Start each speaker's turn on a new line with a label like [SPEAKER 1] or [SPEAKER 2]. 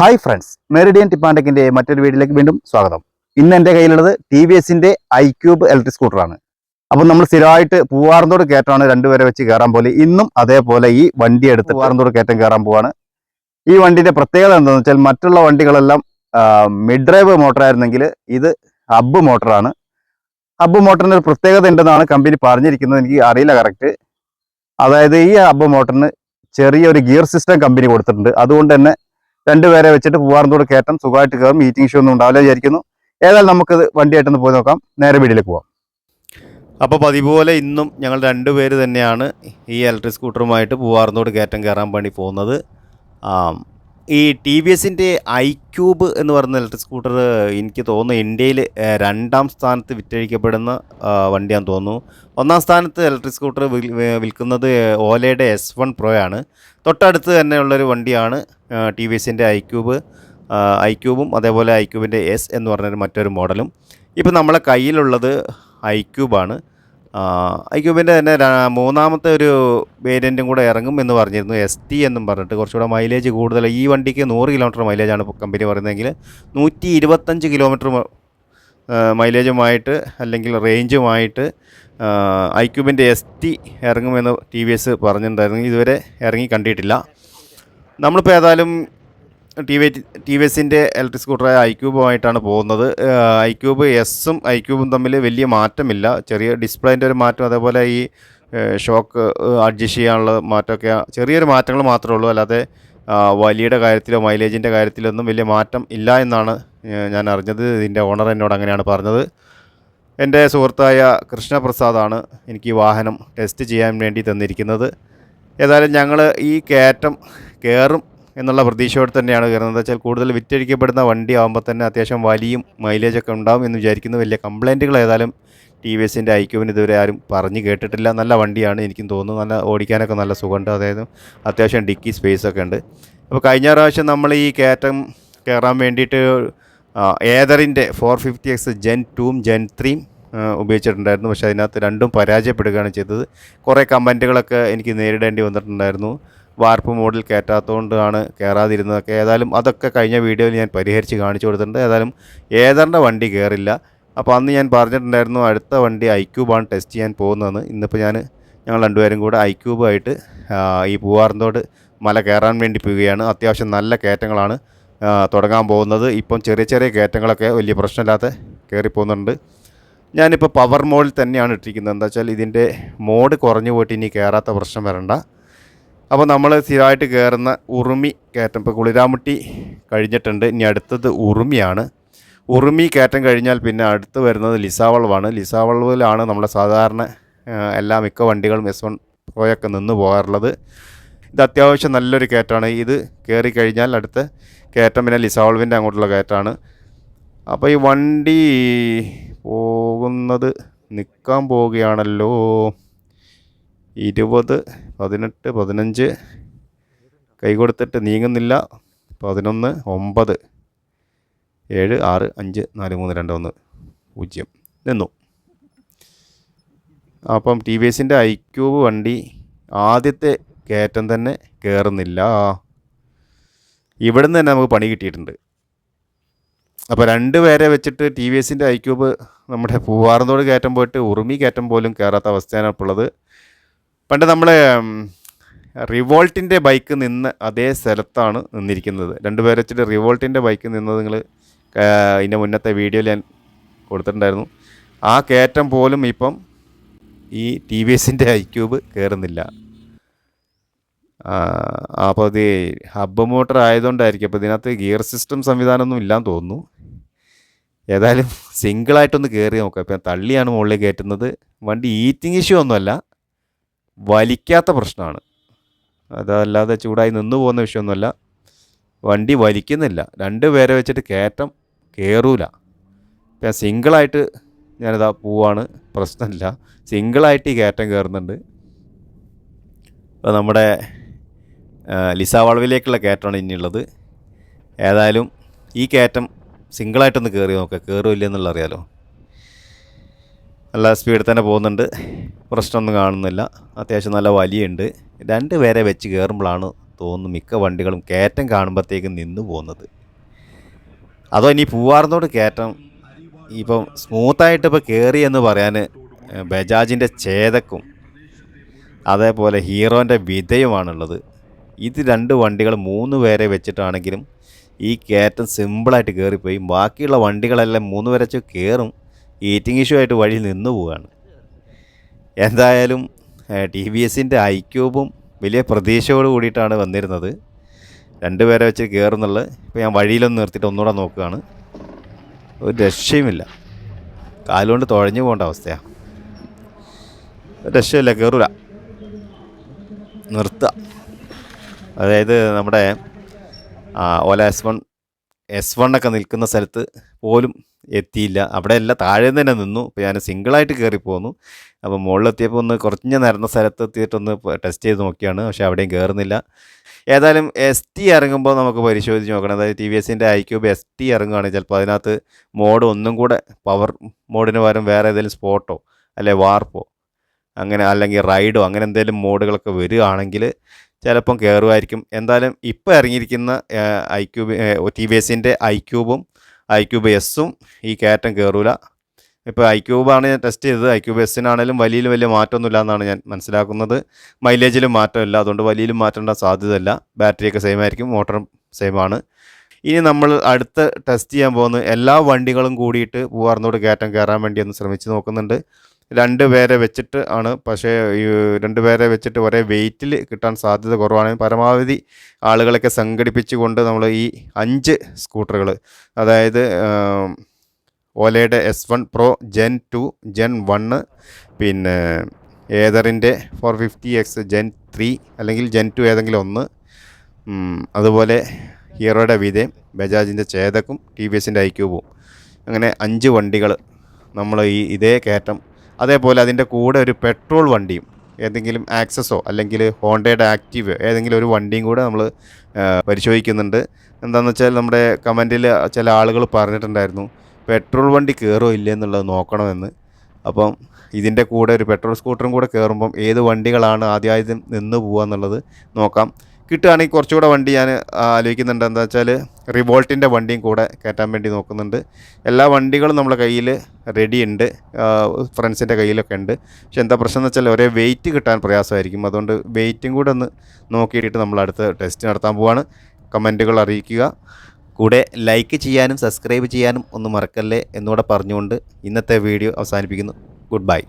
[SPEAKER 1] Hi friends Meridian ടിപ്പാൻഡക്കിന്റെ മറ്റൊരു വീഡിയോയിലേക്ക് വീണ്ടും സ്വാഗതം. ഇന്ന് എന്റെ കയ്യിലുള്ളത് ടി വി എസിന്റെ ഐ ക്യൂബ് ഇലക്ട്രിക് സ്കൂട്ടറാണ് അപ്പം നമ്മൾ സ്ഥിരമായിട്ട് പൂവാറന്തോട് കയറ്റമാണ് രണ്ടുപേരെ വെച്ച് കയറാൻ പോലെ ഇന്നും അതേപോലെ ഈ വണ്ടി എടുത്ത് പൂവാറന്തോട് കയറ്റം കയറാൻ പോവാണ്. ഈ വണ്ടിന്റെ പ്രത്യേകത എന്താണെന്ന് വെച്ചാൽ മറ്റുള്ള വണ്ടികളെല്ലാം മിഡ് ഡ്രൈവ് മോട്ടറായിരുന്നെങ്കിൽ ഇത് ഹബ്ബ് മോട്ടറാണ് ഹബ്ബ് മോട്ടറിന് ഒരു പ്രത്യേകത ഉണ്ടെന്നാണ് കമ്പനി പറഞ്ഞിരിക്കുന്നത്. എനിക്ക് അറിയില്ല കറക്റ്റ് അതായത് ഈ ഹബ്ബ് മോട്ടറിന് ചെറിയൊരു ഗിയർ സിസ്റ്റം കമ്പനി കൊടുത്തിട്ടുണ്ട്. അതുകൊണ്ട് തന്നെ രണ്ടുപേരെ വെച്ചിട്ട് പൂവാറന്തോട് കയറ്റം സുഖമായിട്ട് കയറും മീറ്റിംഗ് ഷോ ഒന്നും ഉണ്ടാവില്ല വിചാരിക്കുന്നു. ഏതായാലും നമുക്ക് വണ്ടിയായിട്ടൊന്ന് പോയി നോക്കാം. നേരെ വീട്ടിലേക്ക് പോവാം.
[SPEAKER 2] അപ്പോൾ പതിവ് പോലെ ഇന്നും ഞങ്ങൾ രണ്ടുപേര് തന്നെയാണ് ഈ ഇലക്ട്രിക് സ്കൂട്ടറുമായിട്ട് പൂവാർന്നോട് കയറ്റം കയറാൻ വേണ്ടി പോകുന്നത്. ഈ ടി വി എസിന്റെ ഐ ക്യൂബ് എന്ന് പറയുന്ന ഇലക്ട്രിക് സ്കൂട്ടർ എനിക്ക് തോന്നുന്നു ഇന്ത്യയിൽ രണ്ടാം സ്ഥാനത്ത് വിറ്റഴിക്കപ്പെടുന്ന വണ്ടിയാന്ന് തോന്നുന്നു. ഒന്നാം സ്ഥാനത്ത് ഇലക്ട്രിക് സ്കൂട്ടർ വിൽക്കുന്നത് ഓലയുടെ എസ് വൺ പ്രോ ആണ്. തൊട്ടടുത്ത് തന്നെയുള്ളൊരു വണ്ടിയാണ് ടി വി എസിന്റെ ഐ ക്യൂബ് ഐ ക്യൂബും അതേപോലെ ഐ ക്യൂബിന്റെ എസ് എന്ന് പറഞ്ഞൊരു മറ്റൊരു മോഡലും. ഇപ്പോൾ നമ്മളെ കയ്യിലുള്ളത് ഐ ക്യൂബാണ് ഐ ക്യൂബിന്റെ തന്നെ മൂന്നാമത്തെ ഒരു വേരിയന്റും കൂടെ ഇറങ്ങും എന്ന് പറഞ്ഞിരുന്നു എസ് ടി എന്നും പറഞ്ഞിട്ട്. കുറച്ചുകൂടെ മൈലേജ് കൂടുതൽ. ഈ വണ്ടിക്ക് നൂറ് കിലോമീറ്റർ മൈലേജാണ് കമ്പനി പറയുന്നതെങ്കിൽ നൂറ്റി ഇരുപത്തഞ്ച് കിലോമീറ്റർ മൈലേജുമായിട്ട് അല്ലെങ്കിൽ റേഞ്ചുമായിട്ട് ഐക്യൂബിന്റെ എസ് ടി ഇറങ്ങുമെന്ന് ടി വി എസ് പറഞ്ഞിട്ടുണ്ടായിരുന്നു. ഇതുവരെ ഇറങ്ങി കണ്ടിട്ടില്ല. നമ്മളിപ്പോൾ ഏതായാലും ടി വി ടി വി എസിന്റെ ഇലക്ട്രിക് സ്കൂട്ടറായ ഐ ക്യൂബുമായിട്ടാണ് പോകുന്നത്. ഐ ക്യൂബ് എസും ഐ ക്യൂബും തമ്മിൽ വലിയ മാറ്റമില്ല. ചെറിയ ഡിസ്പ്ലേന്റെ ഒരു മാറ്റം അതേപോലെ ഈ ഷോക്ക് അഡ്ജസ്റ്റ് ചെയ്യാനുള്ള മാറ്റമൊക്കെ ചെറിയൊരു മാറ്റങ്ങൾ മാത്രമേ ഉള്ളൂ. അല്ലാതെ വലിയുടെ കാര്യത്തിലോ മൈലേജിന്റെ കാര്യത്തിലൊന്നും വലിയ മാറ്റം ഇല്ല എന്നാണ് ഞാൻ അറിഞ്ഞത്. ഇതിന്റെ ഓണർ എന്നോട് അങ്ങനെയാണ് പറഞ്ഞത്. എന്റെ സുഹൃത്തായ കൃഷ്ണപ്രസാദാണ് എനിക്ക് ഈ വാഹനം ടെസ്റ്റ് ചെയ്യാൻ വേണ്ടി തന്നിരിക്കുന്നത്. ഏതായാലും ഞങ്ങൾ ഈ കയറ്റം കയറും എന്നുള്ള പ്രതീക്ഷയോടെ തന്നെയാണ് കയറുന്നത്. എന്താ വെച്ചാൽ കൂടുതൽ വിറ്റഴിക്കപ്പെടുന്ന വണ്ടി ആകുമ്പോൾ തന്നെ അത്യാവശ്യം വലിയും മൈലേജൊക്കെ ഉണ്ടാവും എന്ന് വിചാരിക്കുന്നു. വലിയ കംപ്ലൈന്റുകൾ ഏതായാലും ടി വി എസിന്റെ ഐക്യൂവിന് ഇതുവരെ ആരും പറഞ്ഞു കേട്ടിട്ടില്ല. നല്ല വണ്ടിയാണ് എനിക്കും തോന്നുന്നു. നല്ല ഓടിക്കാനൊക്കെ നല്ല സുഖമുണ്ട്. അതായത് അത്യാവശ്യം ഡിക്കി സ്പേസ് ഒക്കെ ഉണ്ട്. അപ്പോൾ കഴിഞ്ഞ പ്രാവശ്യം നമ്മൾ ഈ കയറ്റം കയറാൻ വേണ്ടിയിട്ട് ഏതറിന്റെ ഫോർ ഫിഫ്റ്റി എക്സ് ജെൻ ടൂം ജെൻ ത്രീം ഉപയോഗിച്ചിട്ടുണ്ടായിരുന്നു. പക്ഷേ അതിനകത്ത് രണ്ടും പരാജയപ്പെടുകയാണ് ചെയ്തത്. കുറേ കമന്റുകളൊക്കെ എനിക്ക് നേരിടേണ്ടി വന്നിട്ടുണ്ടായിരുന്നു. വാർപ്പ് മോഡിൽ കയറ്റാത്തതുകൊണ്ടാണ് കയറാതിരുന്നതൊക്കെ. ഏതായാലും അതൊക്കെ കഴിഞ്ഞ വീഡിയോയിൽ ഞാൻ പരിഹരിച്ച് കാണിച്ചു കൊടുത്തിട്ടുണ്ട്. ഏതായാലും ഏതറിന്റെ വണ്ടി കയറില്ല അപ്പോൾ അന്ന് ഞാൻ പറഞ്ഞിട്ടുണ്ടായിരുന്നു അടുത്ത വണ്ടി ഐക്യൂബാണ് ടെസ്റ്റ് ചെയ്യാൻ പോകുന്നതെന്ന്. ഇന്നിപ്പോൾ ഞാൻ ഞങ്ങൾ രണ്ടുപേരും കൂടെ ഐക്യൂബായിട്ട് ഈ പൂവാറന്തോട് മല കയറാൻ വേണ്ടി പോവുകയാണ്. അത്യാവശ്യം നല്ല കയറ്റങ്ങളാണ് തുടങ്ങാൻ പോകുന്നത്. ഇപ്പം ചെറിയ ചെറിയ കയറ്റങ്ങളൊക്കെ വലിയ പ്രശ്നമില്ലാതെ കയറി പോകുന്നുണ്ട് ഞാനിപ്പോൾ പവർ മോഡിൽ തന്നെയാണ് ഇട്ടിരിക്കുന്നത്. എന്താ വെച്ചാൽ ഇതിന്റെ മോഡ് കുറഞ്ഞു പോയിട്ട് ഇനി കയറാത്ത പ്രശ്നം വരണ്ട. അപ്പോൾ നമ്മൾ സ്ഥിരമായിട്ട് കയറുന്ന ഉറുമി കയറ്റം. ഇപ്പോൾ കുളിരാമുട്ടി കഴിഞ്ഞിട്ടുണ്ട്. ഇനി അടുത്തത് ഉറുമിയാണ്. ഉറുമി കയറ്റം കഴിഞ്ഞാൽ പിന്നെ അടുത്ത് വരുന്നത് ലിസാവളവാണ് ലിസാവളവിലാണ് നമ്മുടെ സാധാരണ എല്ലാ മിക്ക വണ്ടികളും എസ് വൺ പ്രോയൊക്കെ നിന്ന് പോകാറുള്ളത്. ഇത് അത്യാവശ്യം നല്ലൊരു കയറ്റമാണ്. ഇത് കയറി കഴിഞ്ഞാൽ അടുത്ത കയറ്റം പിന്നെ ലിസാവളവിന്റെ അങ്ങോട്ടുള്ള കയറ്റമാണ്. അപ്പോൾ ഈ വണ്ടി പോകുന്നത് നിൽക്കാൻ പോവുകയാണല്ലോ. ഇരുപത് പതിനെട്ട് പതിനഞ്ച്. കൈ കൊടുത്തിട്ട് നീങ്ങുന്നില്ല. പതിനൊന്ന് ഒമ്പത് ഏഴ് ആറ് അഞ്ച് നാല് മൂന്ന് രണ്ട് ഒന്ന് പൂജ്യം. നിന്നു. അപ്പം ടി വി എസിന്റെ ഐ ക്യൂബ് വണ്ടി ആദ്യത്തെ കയറ്റം തന്നെ കയറുന്നില്ല ഇവിടുന്ന് തന്നെ നമുക്ക് പണി കിട്ടിയിട്ടുണ്ട്. അപ്പോൾ രണ്ട് പേരെ വെച്ചിട്ട് ടി വി എസിന്റെ ഐ ക്യൂബ് നമ്മുടെ പൂവാറന്തോട് കയറ്റം പോയിട്ട് ഉറുമി കയറ്റം പോലും കയറാത്ത അവസ്ഥയാണ് ഇപ്പോൾ ഉള്ളത്. പണ്ട് നമ്മൾ റിവോൾട്ടിന്റെ ബൈക്ക് നിന്ന് അതേ സ്ഥലത്താണ് നിന്നിരിക്കുന്നത്. രണ്ട് പേരെ വെച്ചിട്ട് റിവോൾട്ടിന്റെ ബൈക്ക് നിന്നത് നിങ്ങൾ ഇതിന്റെ മുന്നത്തെ വീഡിയോയിൽ ഞാൻ കൊടുത്തിട്ടുണ്ടായിരുന്നു. ആ കയറ്റം പോലും ഇപ്പം ഈ ടി വി എസിന്റെ ഐ ക്യൂബ് കയറുന്നില്ല അപ്പോൾ ഇത് ഹബ്ബ് മോട്ടർ ആയതുകൊണ്ടായിരിക്കും. അപ്പോൾ ഇതിനകത്ത് ഗിയർ സിസ്റ്റം സംവിധാനമൊന്നും ഇല്ലാന്ന് തോന്നുന്നു. ഏതായാലും സിംഗിളായിട്ടൊന്ന് കയറി നോക്കാം. ഇപ്പം തള്ളിയാണ് മുകളിൽ കയറ്റുന്നത്. വണ്ടി ഈറ്റിംഗ് ഇഷ്യൂ ഒന്നുമല്ല. വലിക്കാത്ത പ്രശ്നമാണ്. അതല്ലാതെ ചൂടായി നിന്ന് പോകുന്ന വിഷയമൊന്നുമല്ല. വണ്ടി വലിക്കുന്നില്ല. രണ്ട് പേരെ വെച്ചിട്ട് കയറ്റം കയറൂല ഇപ്പം സിംഗിളായിട്ട് ഞാനിതാ പോവാണ്. പ്രശ്നമില്ല. സിംഗിളായിട്ട് ഈ കയറ്റം കയറുന്നുണ്ട് അപ്പോൾ നമ്മുടെ ലിസാവളവിലേക്കുള്ള ലിസ വളവിലേക്കുള്ള കയറ്റമാണ് ഇനിയുള്ളത്. ഏതായാലും ഈ കയറ്റം സിംഗിളായിട്ടൊന്ന് കയറി നോക്കുക കയറുമില്ല എന്നുള്ള അറിയാലോ നല്ല സ്പീഡിൽ തന്നെ പോകുന്നുണ്ട്. പ്രശ്നമൊന്നും കാണുന്നില്ല. അത്യാവശ്യം നല്ല വലിയുണ്ട്. രണ്ട് പേരെ വെച്ച് കയറുമ്പോഴാണ് തോന്നുന്നു മിക്ക വണ്ടികളും കയറ്റം കാണുമ്പോഴത്തേക്കും നിന്ന് പോകുന്നത്. അതോ ഇനി പൂവാർന്നോട് കയറ്റം? ഇപ്പം സ്മൂത്തായിട്ട് ഇപ്പോൾ കയറി എന്ന് പറയാൻ ബജാജിന്റെ ചേതക്കും അതേപോലെ ഹീറോന്റെ വിധയുമാണുള്ളത്. ഇത് രണ്ട് വണ്ടികൾ മൂന്ന് പേരെ വെച്ചിട്ടാണെങ്കിലും ഈ കയറ്റം സിമ്പിളായിട്ട് കയറിപ്പോയി ബാക്കിയുള്ള വണ്ടികളെല്ലാം മൂന്ന് പേരെ വെച്ച് കയറും ഈറ്റിംഗ് ഇഷ്യൂ ആയിട്ട് വഴി നിന്നു പോവുകയാണ് എന്തായാലും ടി വി എസിന്റെ ഐക്യൂബും വലിയ പ്രതീക്ഷയോട് കൂടിയിട്ടാണ് വന്നിരുന്നത്. രണ്ടുപേരെ വെച്ച് കയറുന്നുള്ളത് ഇപ്പോൾ ഞാൻ വഴിയിലൊന്ന് നിർത്തിയിട്ട് ഒന്നുകൂടെ നോക്കുകയാണ്. ഒരു രക്ഷയുമില്ല. കാലുകൊണ്ട് തുഴഞ്ഞു പോകേണ്ട അവസ്ഥയാണ് ഒരു രക്ഷയില്ല കയറൂല നിർത്തുക. അതായത് നമ്മുടെ വൺ എസ് വൺ ഒക്കെ നിൽക്കുന്ന സ്ഥലത്ത് പോലും എത്തിയില്ല. അവിടെ എല്ലാം താഴെ തന്നെ നിന്നു. അപ്പോൾ ഞാൻ സിംഗിളായിട്ട് കയറി പോന്നു. അപ്പോൾ മുകളിലെത്തിയപ്പോൾ ഒന്ന് കുറഞ്ഞ നിരന്ന സ്ഥലത്ത് എത്തിയിട്ടൊന്ന് ടെസ്റ്റ് ചെയ്ത് നോക്കിയാണ്. പക്ഷേ അവിടെയും കയറുന്നില്ല ഏതായാലും എസ് ടി ഇറങ്ങുമ്പോൾ നമുക്ക് പരിശോധിച്ച് നോക്കണം. അതായത് ടി വി എസിന്റെ ഐ ക്യൂബ് എസ് ടി ഇറങ്ങുകയാണെങ്കിൽ ചിലപ്പോൾ അതിനകത്ത് മോഡ് ഒന്നും കൂടെ പവർ മോഡിന് പകരം വേറെ ഏതെങ്കിലും സ്പോട്ടോ അല്ലെ വാർപ്പോ അങ്ങനെ അല്ലെങ്കിൽ റൈഡോ അങ്ങനെ എന്തെങ്കിലും മോഡുകളൊക്കെ വരികയാണെങ്കിൽ ചിലപ്പം കയറുമായിരിക്കും എന്തായാലും ഇപ്പോൾ ഇറങ്ങിയിരിക്കുന്ന ഐ ക്യൂബ് ടി വി എസിന്റെ ഐ ക്യൂബും ഐ ക്യൂബ് എസ്സും ഈ കയറ്റം കയറൂല ഇപ്പോൾ ഐ ക്യൂബാണ് ഞാൻ ടെസ്റ്റ് ചെയ്തത്. ഐ ക്യൂബ് എസ്സിനാണേലും വലിയ വലിയ മാറ്റമൊന്നുമില്ല എന്നാണ് ഞാൻ മനസ്സിലാക്കുന്നത്. മൈലേജിലും മാറ്റമില്ല. അതുകൊണ്ട് വലിയ മാറ്റേണ്ട സാധ്യതയില്ല. ബാറ്ററിയൊക്കെ സെയിം ആയിരിക്കും. മോട്ടറും സെയിം ആണ്. ഇനി നമ്മൾ അടുത്ത ടെസ്റ്റ് ചെയ്യാൻ പോകുന്നത് എല്ലാ വണ്ടികളും കൂടിയിട്ട് പൂവാർന്നോട് കയറ്റം കയറാൻ വേണ്ടി ഒന്ന് ശ്രമിച്ച് നോക്കുന്നുണ്ട്. രണ്ട് പേരെ വെച്ചിട്ട് ആണ്. പക്ഷേ ഈ രണ്ട് പേരെ വെച്ചിട്ട് ഒരേ വെയിറ്റിൽ കിട്ടാൻ സാധ്യത കുറവാണ്. പരമാവധി ആളുകളൊക്കെ സംഘടിപ്പിച്ചുകൊണ്ട് നമ്മൾ ഈ അഞ്ച് സ്കൂട്ടറുകൾ അതായത് ഓലയുടെ S one pro gen two gen one പിന്നെ ഏതറിന്റെ four fifty X gen three അല്ലെങ്കിൽ ജെൻ ടു ഏതെങ്കിലും ഒന്ന് അതുപോലെ ഹീറോയുടെ വിതയും ബജാജിന്റെ ചേതക്കും ടി വി എസിന്റെ ഐക്യൂബും അങ്ങനെ അഞ്ച് വണ്ടികൾ നമ്മൾ ഈ ഇതേ കയറ്റം അതേപോലെ അതിന്റെ കൂടെ ഒരു പെട്രോൾ വണ്ടിയും ഏതെങ്കിലും ആക്സസോ അല്ലെങ്കിൽ ഹോണ്ടയുടെ ആക്റ്റീവ് ഏതെങ്കിലും ഒരു വണ്ടിയും കൂടെ നമ്മൾ പരിശോധിക്കുന്നുണ്ട്. എന്താണെന്ന് വെച്ചാൽ നമ്മുടെ കമന്റിൽ ചില ആളുകൾ പറഞ്ഞിട്ടുണ്ടായിരുന്നു പെട്രോൾ വണ്ടി കയറോ ഇല്ലേ എന്നുള്ളത് നോക്കണമെന്ന്. അപ്പം ഇതിന്റെ കൂടെ ഒരു പെട്രോൾ സ്കൂട്ടറും കൂടെ കയറുമ്പം ഏത് വണ്ടികളാണ് ആദ്യമായി നിന്ന് പോകുക എന്നുള്ളത് നോക്കാം. കിട്ടുകയാണെങ്കിൽ കുറച്ചുകൂടെ വണ്ടി ഞാൻ ആലോചിക്കുന്നുണ്ട്. എന്താ വെച്ചാൽ റിവോൾട്ടിന്റെ വണ്ടിയും കൂടെ കയറ്റാൻ വേണ്ടി നോക്കുന്നുണ്ട്. എല്ലാ വണ്ടികളും നമ്മുടെ കയ്യിൽ റെഡി ഉണ്ട്. ഫ്രണ്ട്സിന്റെ കയ്യിലൊക്കെ ഉണ്ട്. പക്ഷെ എന്താ പ്രശ്നം എന്ന് വെച്ചാൽ ഒരേ വെയിറ്റ് കിട്ടാൻ പ്രയാസമായിരിക്കും. അതുകൊണ്ട് വെയിറ്റും കൂടെ ഒന്ന് നോക്കിയിട്ട് നമ്മൾ അടുത്ത ടെസ്റ്റ് നടത്താൻ പോവാണ്. കമന്റുകൾ അറിയിക്കുക. കൂടെ ലൈക്ക് ചെയ്യാനും സബ്സ്ക്രൈബ് ചെയ്യാനും ഒന്നും മറക്കല്ലേ എന്നുകൂടെ പറഞ്ഞുകൊണ്ട് ഇന്നത്തെ വീഡിയോ അവസാനിപ്പിക്കുന്നു. Good bye